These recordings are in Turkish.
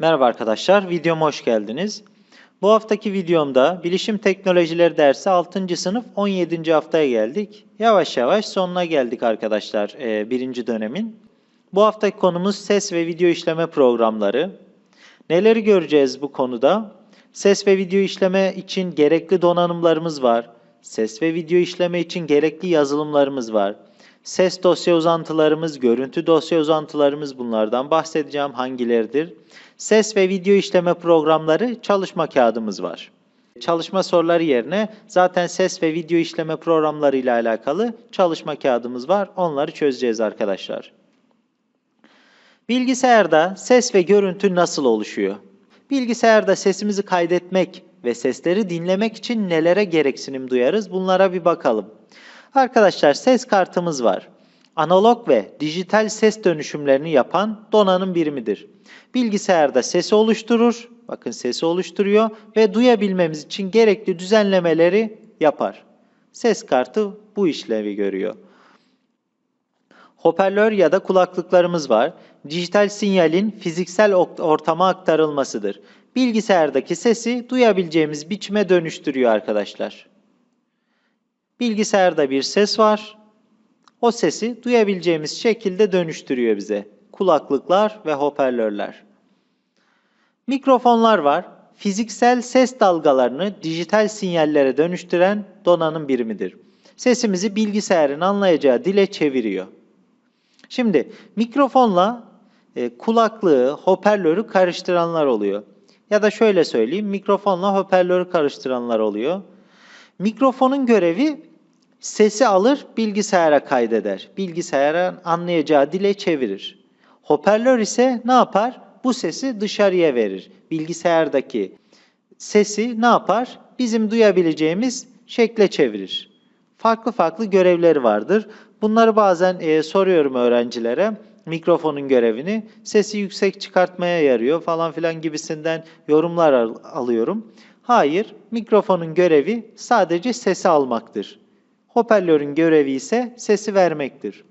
Merhaba arkadaşlar, videoma hoş geldiniz. Bu haftaki videomda Bilişim Teknolojileri dersi 6. sınıf 17. haftaya geldik. Yavaş yavaş sonuna geldik arkadaşlar e, birinci dönemin. Bu haftaki konumuz ses ve video işleme programları. Neleri göreceğiz bu konuda? Ses ve video işleme için gerekli donanımlarımız var. Ses ve video işleme için gerekli yazılımlarımız var. Ses dosya uzantılarımız, görüntü dosya uzantılarımız bunlardan bahsedeceğim hangileridir. Ses ve video işleme programları çalışma kağıdımız var. Çalışma soruları yerine zaten ses ve video işleme programları ile alakalı çalışma kağıdımız var. Onları çözeceğiz arkadaşlar. Bilgisayarda ses ve görüntü nasıl oluşuyor? Bilgisayarda sesimizi kaydetmek ve sesleri dinlemek için nelere gereksinim duyarız? Bunlara bir bakalım. Arkadaşlar ses kartımız var. Analog ve dijital ses dönüşümlerini yapan donanım birimidir. Bilgisayarda sesi oluşturur, bakın sesi oluşturuyor ve duyabilmemiz için gerekli düzenlemeleri yapar. Ses kartı bu işlevi görüyor. Hoparlör ya da kulaklıklarımız var. Dijital sinyalin fiziksel ortama aktarılmasıdır. Bilgisayardaki sesi duyabileceğimiz biçime dönüştürüyor arkadaşlar. Bilgisayarda bir ses var. O sesi duyabileceğimiz şekilde dönüştürüyor bize. Kulaklıklar ve hoparlörler. Mikrofonlar var. Fiziksel ses dalgalarını dijital sinyallere dönüştüren donanım birimidir. Sesimizi bilgisayarın anlayacağı dile çeviriyor. Şimdi mikrofonla e, kulaklığı, hoparlörü karıştıranlar oluyor. Ya da şöyle söyleyeyim, mikrofonla hoparlörü karıştıranlar oluyor. Mikrofonun görevi sesi alır, bilgisayara kaydeder. Bilgisayara anlayacağı dile çevirir. Hoparlör ise ne yapar? Bu sesi dışarıya verir. Bilgisayardaki sesi ne yapar? Bizim duyabileceğimiz şekle çevirir. Farklı farklı görevleri vardır. Bunları bazen e, soruyorum öğrencilere mikrofonun görevini. Sesi yüksek çıkartmaya yarıyor falan filan gibisinden yorumlar al alıyorum. Hayır, mikrofonun görevi sadece sesi almaktır. Hoparlörün görevi ise sesi vermektir.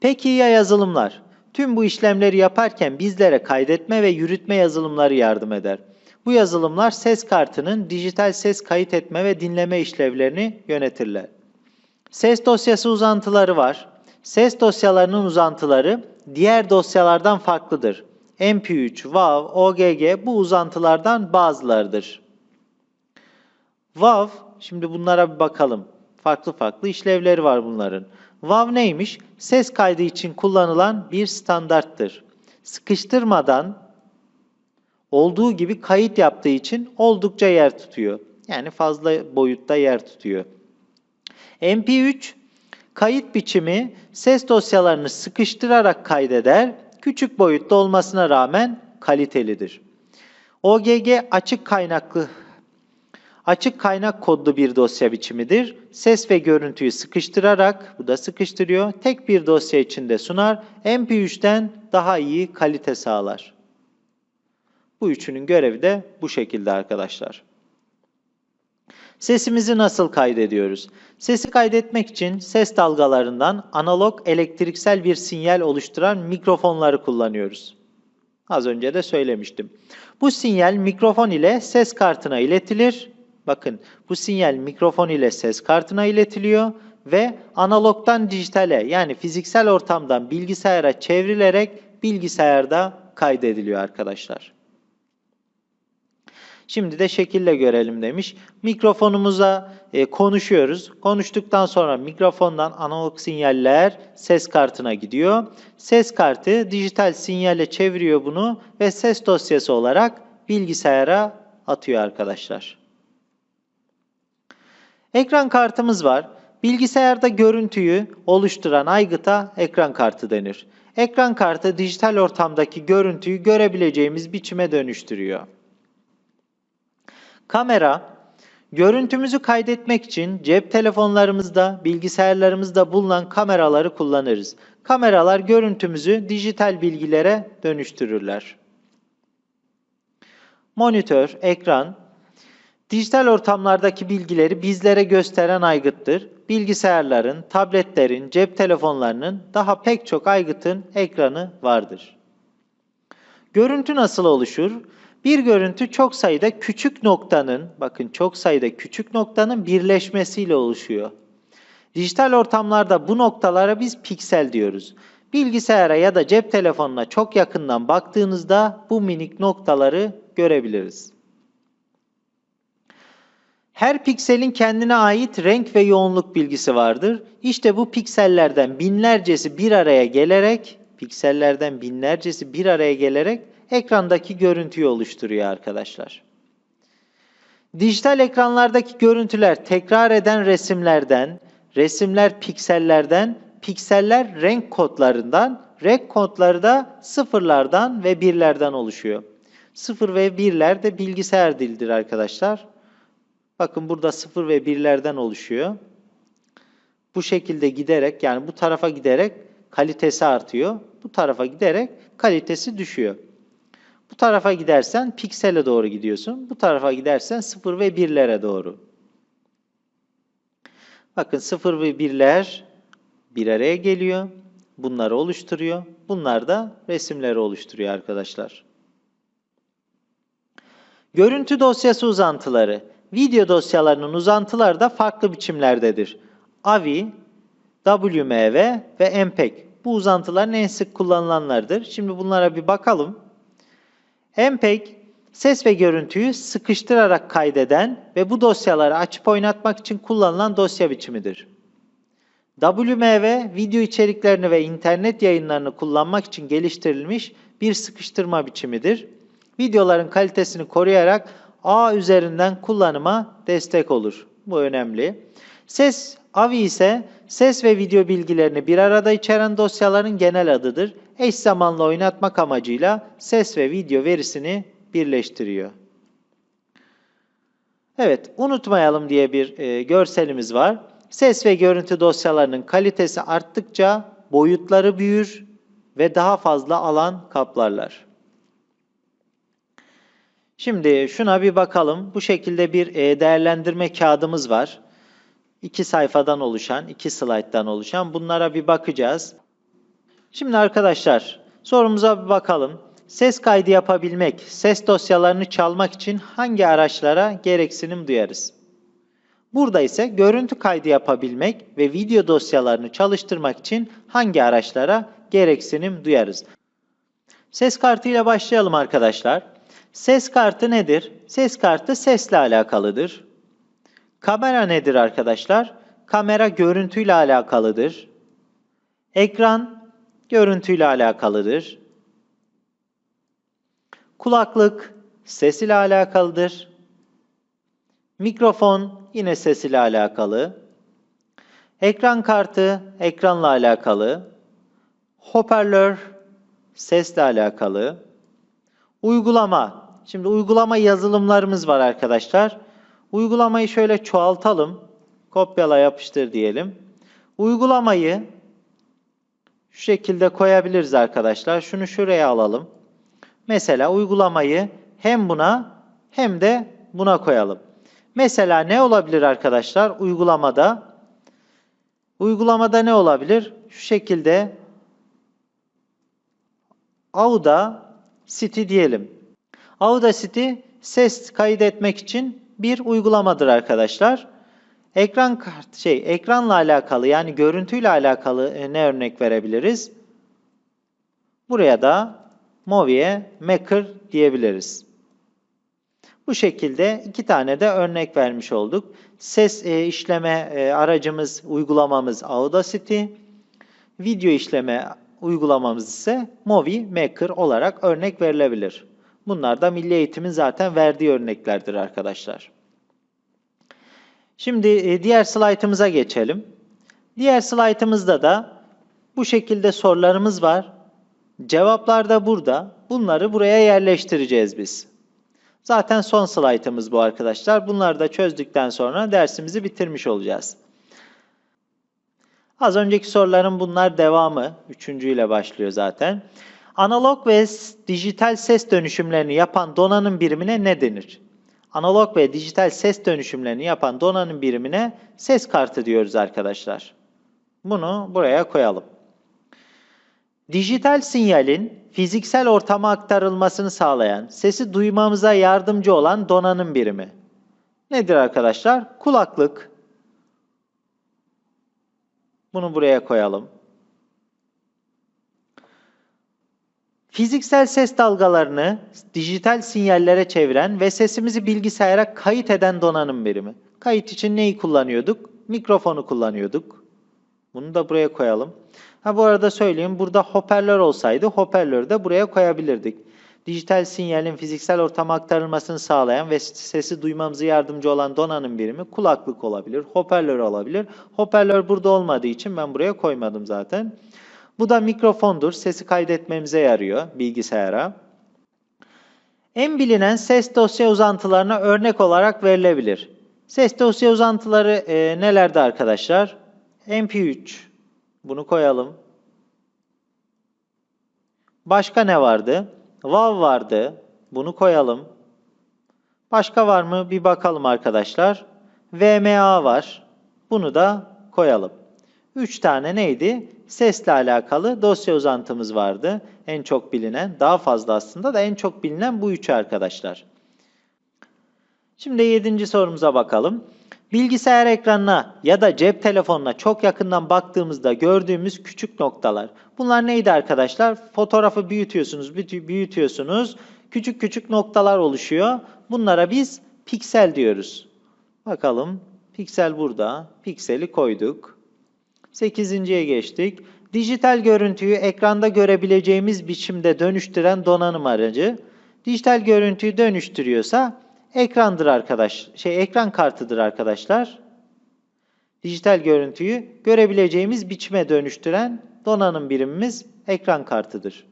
Peki ya yazılımlar? Tüm bu işlemleri yaparken bizlere kaydetme ve yürütme yazılımları yardım eder. Bu yazılımlar ses kartının dijital ses kayıt etme ve dinleme işlevlerini yönetirler. Ses dosyası uzantıları var. Ses dosyalarının uzantıları diğer dosyalardan farklıdır. MP3, WAV, OGG bu uzantılardan bazılarıdır. WAV, şimdi bunlara bir bakalım. Farklı farklı işlevleri var bunların. WAV neymiş? Ses kaydı için kullanılan bir standarttır. Sıkıştırmadan olduğu gibi kayıt yaptığı için oldukça yer tutuyor. Yani fazla boyutta yer tutuyor. MP3 kayıt biçimi ses dosyalarını sıkıştırarak kaydeder. Küçük boyutta olmasına rağmen kalitelidir. OGG açık kaynaklı açık kaynak kodlu bir dosya biçimidir. Ses ve görüntüyü sıkıştırarak, bu da sıkıştırıyor, tek bir dosya içinde sunar. MP3'ten daha iyi kalite sağlar. Bu üçünün görevi de bu şekilde arkadaşlar. Sesimizi nasıl kaydediyoruz? Sesi kaydetmek için ses dalgalarından analog elektriksel bir sinyal oluşturan mikrofonları kullanıyoruz. Az önce de söylemiştim. Bu sinyal mikrofon ile ses kartına iletilir. Bakın bu sinyal mikrofon ile ses kartına iletiliyor ve analogdan dijitale yani fiziksel ortamdan bilgisayara çevrilerek bilgisayarda kaydediliyor arkadaşlar. Şimdi de şekille görelim demiş. Mikrofonumuza e, konuşuyoruz. Konuştuktan sonra mikrofondan analog sinyaller ses kartına gidiyor. Ses kartı dijital sinyale çeviriyor bunu ve ses dosyası olarak bilgisayara atıyor arkadaşlar. Ekran kartımız var. Bilgisayarda görüntüyü oluşturan aygıta ekran kartı denir. Ekran kartı dijital ortamdaki görüntüyü görebileceğimiz biçime dönüştürüyor. Kamera, görüntümüzü kaydetmek için cep telefonlarımızda, bilgisayarlarımızda bulunan kameraları kullanırız. Kameralar görüntümüzü dijital bilgilere dönüştürürler. Monitör, ekran, dijital ortamlardaki bilgileri bizlere gösteren aygıttır. Bilgisayarların, tabletlerin, cep telefonlarının daha pek çok aygıtın ekranı vardır. Görüntü nasıl oluşur? Bir görüntü çok sayıda küçük noktanın, bakın çok sayıda küçük noktanın birleşmesiyle oluşuyor. Dijital ortamlarda bu noktalara biz piksel diyoruz. Bilgisayara ya da cep telefonuna çok yakından baktığınızda bu minik noktaları görebiliriz. Her pikselin kendine ait renk ve yoğunluk bilgisi vardır. İşte bu piksellerden binlercesi bir araya gelerek, piksellerden binlercesi bir araya gelerek ekrandaki görüntüyü oluşturuyor arkadaşlar. Dijital ekranlardaki görüntüler tekrar eden resimlerden, resimler piksellerden, pikseller renk kodlarından, renk kodları da sıfırlardan ve birlerden oluşuyor. Sıfır ve birler de bilgisayar dilidir arkadaşlar. Bakın burada sıfır ve birlerden oluşuyor. Bu şekilde giderek yani bu tarafa giderek kalitesi artıyor. Bu tarafa giderek kalitesi düşüyor. Bu tarafa gidersen piksele doğru gidiyorsun. Bu tarafa gidersen 0 ve 1'lere doğru. Bakın 0 ve 1'ler bir araya geliyor. Bunları oluşturuyor. Bunlar da resimleri oluşturuyor arkadaşlar. Görüntü dosyası uzantıları. Video dosyalarının uzantıları da farklı biçimlerdedir. AVI, WMV ve MPEG. Bu uzantıların en sık kullanılanlardır. Şimdi bunlara bir bakalım. MPEG, ses ve görüntüyü sıkıştırarak kaydeden ve bu dosyaları açıp oynatmak için kullanılan dosya biçimidir. WMV, video içeriklerini ve internet yayınlarını kullanmak için geliştirilmiş bir sıkıştırma biçimidir. Videoların kalitesini koruyarak ağ üzerinden kullanıma destek olur. Bu önemli. Ses AVI ise ses ve video bilgilerini bir arada içeren dosyaların genel adıdır. Eş zamanlı oynatmak amacıyla ses ve video verisini birleştiriyor. Evet, unutmayalım diye bir e, görselimiz var. Ses ve görüntü dosyalarının kalitesi arttıkça boyutları büyür ve daha fazla alan kaplarlar. Şimdi şuna bir bakalım. Bu şekilde bir e, değerlendirme kağıdımız var. İki sayfadan oluşan, iki slayttan oluşan. Bunlara bir bakacağız. Şimdi arkadaşlar sorumuza bir bakalım. Ses kaydı yapabilmek, ses dosyalarını çalmak için hangi araçlara gereksinim duyarız? Burada ise görüntü kaydı yapabilmek ve video dosyalarını çalıştırmak için hangi araçlara gereksinim duyarız? Ses kartı ile başlayalım arkadaşlar. Ses kartı nedir? Ses kartı sesle alakalıdır. Kamera nedir arkadaşlar? Kamera görüntüyle alakalıdır. Ekran görüntüyle alakalıdır. Kulaklık ses ile alakalıdır. Mikrofon yine ses ile alakalı. Ekran kartı ekranla alakalı. Hoparlör sesle alakalı. Uygulama. Şimdi uygulama yazılımlarımız var arkadaşlar. Uygulamayı şöyle çoğaltalım. Kopyala yapıştır diyelim. Uygulamayı şu şekilde koyabiliriz arkadaşlar. Şunu şuraya alalım. Mesela uygulamayı hem buna hem de buna koyalım. Mesela ne olabilir arkadaşlar uygulamada? Uygulamada ne olabilir? Şu şekilde Auda City diyelim. Audacity ses kaydetmek için bir uygulamadır arkadaşlar. Ekran kart şey ekranla alakalı yani görüntüyle alakalı e, ne örnek verebiliriz? Buraya da Movie Maker diyebiliriz. Bu şekilde iki tane de örnek vermiş olduk. Ses e, işleme e, aracımız, uygulamamız Audacity. Video işleme uygulamamız ise Movie Maker olarak örnek verilebilir. Bunlar da Milli Eğitim'in zaten verdiği örneklerdir arkadaşlar. Şimdi e, diğer slaytımıza geçelim. Diğer slaytımızda da bu şekilde sorularımız var. Cevaplar da burada. Bunları buraya yerleştireceğiz biz. Zaten son slaytımız bu arkadaşlar. Bunları da çözdükten sonra dersimizi bitirmiş olacağız. Az önceki soruların bunlar devamı. Üçüncüyle başlıyor zaten. Analog ve dijital ses dönüşümlerini yapan donanım birimine ne denir? Analog ve dijital ses dönüşümlerini yapan donanım birimine ses kartı diyoruz arkadaşlar. Bunu buraya koyalım. Dijital sinyalin fiziksel ortama aktarılmasını sağlayan, sesi duymamıza yardımcı olan donanım birimi. Nedir arkadaşlar? Kulaklık. Bunu buraya koyalım. Fiziksel ses dalgalarını dijital sinyallere çeviren ve sesimizi bilgisayara kayıt eden donanım birimi. Kayıt için neyi kullanıyorduk? Mikrofonu kullanıyorduk. Bunu da buraya koyalım. Ha bu arada söyleyeyim burada hoparlör olsaydı hoparlörü de buraya koyabilirdik. Dijital sinyalin fiziksel ortama aktarılmasını sağlayan ve sesi duymamıza yardımcı olan donanım birimi kulaklık olabilir, hoparlör olabilir. Hoparlör burada olmadığı için ben buraya koymadım zaten. Bu da mikrofondur. Sesi kaydetmemize yarıyor bilgisayara. En bilinen ses dosya uzantılarına örnek olarak verilebilir. Ses dosya uzantıları e, nelerde arkadaşlar? MP3. Bunu koyalım. Başka ne vardı? WAV vardı. Bunu koyalım. Başka var mı? Bir bakalım arkadaşlar. VMA var. Bunu da koyalım. 3 tane neydi? Sesle alakalı dosya uzantımız vardı. En çok bilinen, daha fazla aslında da en çok bilinen bu üçü arkadaşlar. Şimdi 7. sorumuza bakalım. Bilgisayar ekranına ya da cep telefonuna çok yakından baktığımızda gördüğümüz küçük noktalar. Bunlar neydi arkadaşlar? Fotoğrafı büyütüyorsunuz, büyütüyorsunuz. Küçük küçük noktalar oluşuyor. Bunlara biz piksel diyoruz. Bakalım. Piksel burada. Pikseli koyduk. 8.ye geçtik. Dijital görüntüyü ekranda görebileceğimiz biçimde dönüştüren donanım aracı. Dijital görüntüyü dönüştürüyorsa ekrandır arkadaş. Şey ekran kartıdır arkadaşlar. Dijital görüntüyü görebileceğimiz biçime dönüştüren donanım birimimiz ekran kartıdır.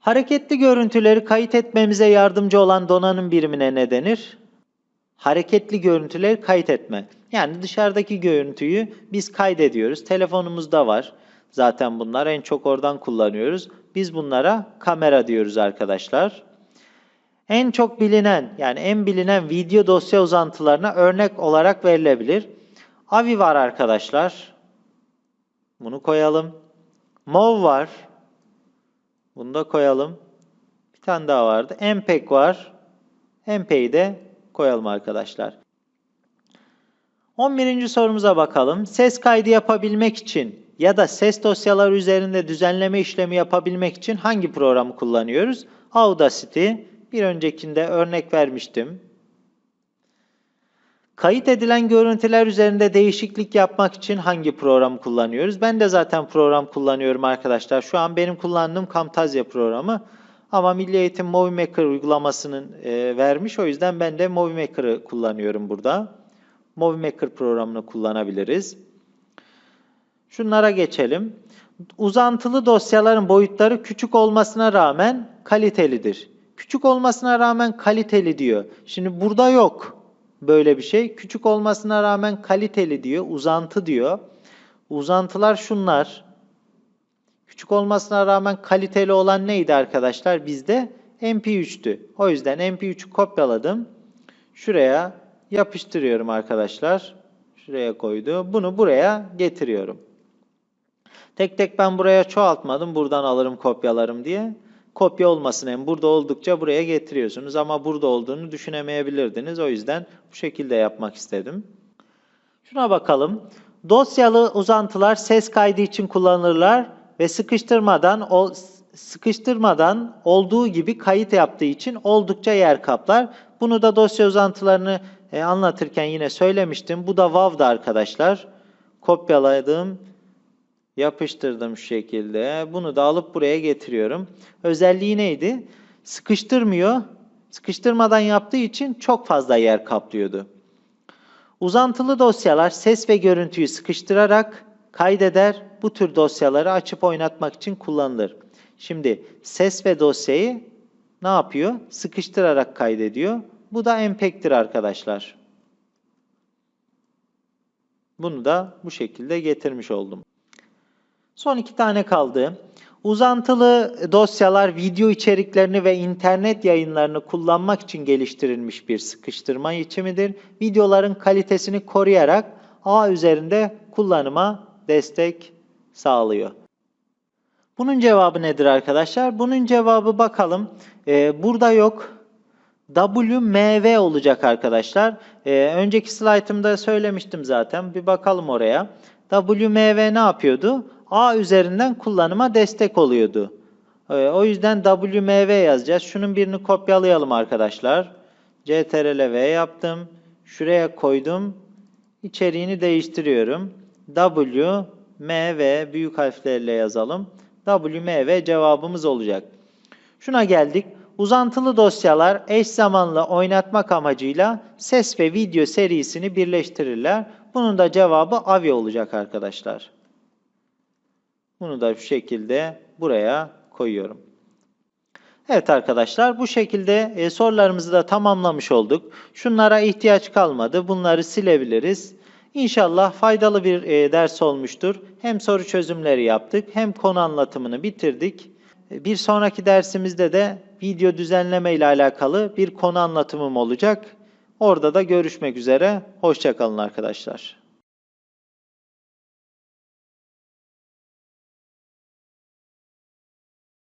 Hareketli görüntüleri kayıt etmemize yardımcı olan donanım birimine ne denir? Hareketli görüntüleri kayıt etme. Yani dışarıdaki görüntüyü biz kaydediyoruz. Telefonumuzda var. Zaten bunlar en çok oradan kullanıyoruz. Biz bunlara kamera diyoruz arkadaşlar. En çok bilinen yani en bilinen video dosya uzantılarına örnek olarak verilebilir. AVI var arkadaşlar. Bunu koyalım. MOV var. Bunu da koyalım. Bir tane daha vardı. MPEG var. MPEG'i de koyalım arkadaşlar. 11. sorumuza bakalım. Ses kaydı yapabilmek için ya da ses dosyaları üzerinde düzenleme işlemi yapabilmek için hangi programı kullanıyoruz? Audacity. Bir öncekinde örnek vermiştim. Kayıt edilen görüntüler üzerinde değişiklik yapmak için hangi programı kullanıyoruz? Ben de zaten program kullanıyorum arkadaşlar. Şu an benim kullandığım Camtasia programı. Ama Milli Eğitim Movie Maker uygulamasının e, vermiş. O yüzden ben de Movie Maker'ı kullanıyorum burada. Movie Maker programını kullanabiliriz. Şunlara geçelim. Uzantılı dosyaların boyutları küçük olmasına rağmen kalitelidir. Küçük olmasına rağmen kaliteli diyor. Şimdi burada yok böyle bir şey. Küçük olmasına rağmen kaliteli diyor. Uzantı diyor. Uzantılar şunlar. Küçük olmasına rağmen kaliteli olan neydi arkadaşlar? Bizde MP3'tü. O yüzden MP3'ü kopyaladım. Şuraya yapıştırıyorum arkadaşlar. Şuraya koydu. Bunu buraya getiriyorum. Tek tek ben buraya çoğaltmadım. Buradan alırım kopyalarım diye. Kopya olmasın hem burada oldukça buraya getiriyorsunuz ama burada olduğunu düşünemeyebilirdiniz. O yüzden bu şekilde yapmak istedim. Şuna bakalım. Dosyalı uzantılar ses kaydı için kullanılırlar ve sıkıştırmadan sıkıştırmadan olduğu gibi kayıt yaptığı için oldukça yer kaplar. Bunu da dosya uzantılarını e, anlatırken yine söylemiştim. Bu da WAV'da arkadaşlar. Kopyaladım, yapıştırdım şu şekilde. Bunu da alıp buraya getiriyorum. Özelliği neydi? Sıkıştırmıyor. Sıkıştırmadan yaptığı için çok fazla yer kaplıyordu. Uzantılı dosyalar ses ve görüntüyü sıkıştırarak kaydeder. Bu tür dosyaları açıp oynatmak için kullanılır. Şimdi ses ve dosyayı ne yapıyor? Sıkıştırarak kaydediyor. Bu da MPEG'tir arkadaşlar. Bunu da bu şekilde getirmiş oldum. Son iki tane kaldı. Uzantılı dosyalar video içeriklerini ve internet yayınlarını kullanmak için geliştirilmiş bir sıkıştırma biçimidir. Videoların kalitesini koruyarak ağ üzerinde kullanıma destek sağlıyor. Bunun cevabı nedir arkadaşlar? Bunun cevabı bakalım. Ee, burada yok. WMV olacak arkadaşlar. Ee, önceki slaytımda söylemiştim zaten. Bir bakalım oraya. WMV ne yapıyordu? A üzerinden kullanıma destek oluyordu. Ee, o yüzden WMV yazacağız. Şunun birini kopyalayalım arkadaşlar. CTRL V yaptım. Şuraya koydum. İçeriğini değiştiriyorum. W, M, V büyük harflerle yazalım. W, M, V cevabımız olacak. Şuna geldik. Uzantılı dosyalar eş zamanlı oynatmak amacıyla ses ve video serisini birleştirirler. Bunun da cevabı AVI olacak arkadaşlar. Bunu da şu şekilde buraya koyuyorum. Evet arkadaşlar bu şekilde e, sorularımızı da tamamlamış olduk. Şunlara ihtiyaç kalmadı. Bunları silebiliriz. İnşallah faydalı bir e, ders olmuştur. Hem soru çözümleri yaptık hem konu anlatımını bitirdik. E, Bir sonraki dersimizde de video düzenleme ile alakalı bir konu anlatımım olacak. Orada da görüşmek üzere. Hoşçakalın arkadaşlar.